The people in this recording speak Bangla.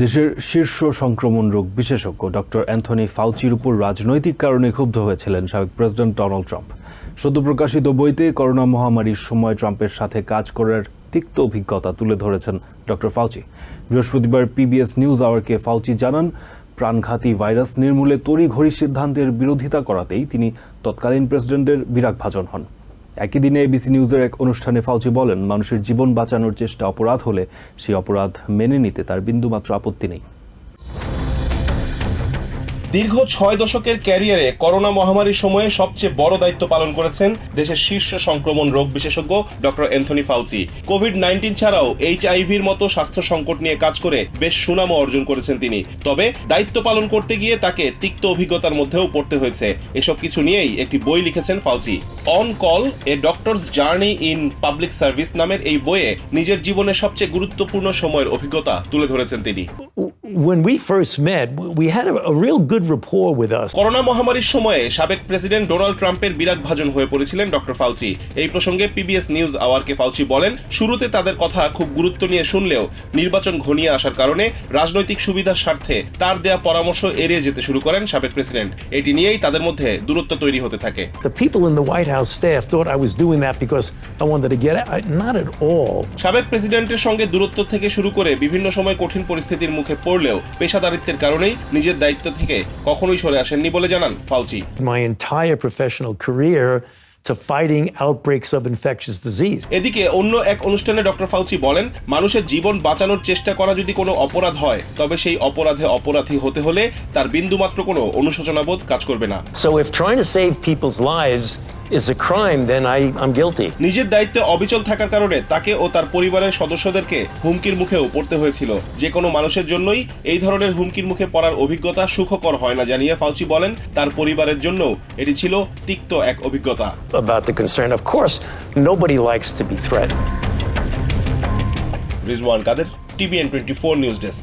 দেশের শীর্ষ সংক্রমণ রোগ বিশেষজ্ঞ ডক্টর অ্যান্থনি ফাউচির উপর রাজনৈতিক কারণে ক্ষুব্ধ হয়েছিলেন সাবেক প্রেসিডেন্ট ডোনাল্ড ট্রাম্প। সদ্য প্রকাশিত বইতে করোনা মহামারীর সময় ট্রাম্পের সাথে কাজ করার তিক্ত অভিজ্ঞতা তুলে ধরেছেন ডক্টর ফাউচি। বৃহস্পতিবার পিবিএস নিউজ আওয়ারকে ফাউচি জানান, প্রাণঘাতী ভাইরাস নির্মূলে তড়িঘড়ি সিদ্ধান্তের বিরোধিতা করাতেই তিনি তৎকালীন প্রেসিডেন্টের বিরাগভাজন হন। একই দিনে এবিসি নিউজের এক অনুষ্ঠানে ফাউচি বলেন, মানুষের জীবন বাঁচানোর চেষ্টা অপরাধ হলে সেই অপরাধ মেনে নিতে তার বিন্দুমাত্র আপত্তি নেই। দীর্ঘ ছয় দশকের ক্যারিয়ারে করোনা মহামারীর সময়ে সবচেয়ে বড় দায়িত্ব পালন করেছেন দেশের শীর্ষ সংক্রমণ রোগ বিশেষজ্ঞ doctor Anthony Fauci. COVID nineteen ছাড়াও এইচআইভির মতো স্বাস্থ্য সংকট নিয়ে কাজ করে বেশ সুনামও অর্জন করেছেন তিনি। তবে দায়িত্ব পালন করতে গিয়ে তাকে তিক্ত অভিজ্ঞতার মধ্যেও পড়তে হয়েছে। এসব কিছু নিয়েই একটি বই লিখেছেন Fauci. On call, a doctor's journey in public service নামের এই বইয়ে নিজের জীবনের সবচেয়ে গুরুত্বপূর্ণ সময়ের অভিজ্ঞতা তুলে ধরেছেন তিনি। When we first met, we had a, a real good rapport with us. Corona মহামারীর সময়ে সাবেক প্রেসিডেন্ট ডোনাল্ড ট্রাম্পের বিরাট ভাজন হয়ে পড়েছিলেন ডক্টর ফাউচি এই প্রসঙ্গে পিবিএস নিউজ আওয়ারকে ফাউচি বলেন শুরুতে তাদের কথা খুব গুরুত্ব নিয়ে শুনলেও নির্বাচন ঘনিয়ে আসার কারণে রাজনৈতিক সুবিধার স্বার্থে তার দেয়া পরামর্শ এড়িয়ে যেতে শুরু করেন সাবেক প্রেসিডেন্ট এটি নিয়েই তাদের মধ্যে দূরত্ব তৈরি হতে থাকে The people in the White House staff thought I was doing that because I wanted to get out. I- Not at all. সাবেক প্রেসিডেন্টের সঙ্গে দূরত্ব থেকে শুরু করে বিভিন্ন সময় কঠিন পরিস্থিতির মুখে পড়লেও পেশাদারিত্বের কারণেই নিজের দায়িত্ব থেকে কখনোই সরে আসেননি বলে জানান Fauci My entire professional career to fighting outbreaks of infectious disease. এদিকে অন্য এক অনুষ্ঠানে ডক্টর ফাউচি বলেন মানুষের জীবন বাঁচানোর চেষ্টা করা যদি কোনো অপরাধ হয় তবে সেই অপরাধে অপরাধী হতে হলে তার বিন্দুমাত্র কোনো অনুশোচনাবোধ কাজ করবে না So if trying to save people's lives is a crime, then I, I'm guilty. নিজের দায়িত্বে অবিচল থাকার কারণে তাকে ও তার পরিবারের সদস্যদেরকে হুমকির মুখেও পড়তে হয়েছিল যে কোনো মানুষের জন্যই এই ধরনের হুমকির মুখে পড়ার অভিজ্ঞতা সুখকর হয় না জানিয়ে ফাউচি বলেন তার পরিবারের জন্য এটি ছিল তিক্ত এক অভিজ্ঞতা About the concern, of course, nobody likes to be threatened. Rizwan Kader TVN twenty four news desk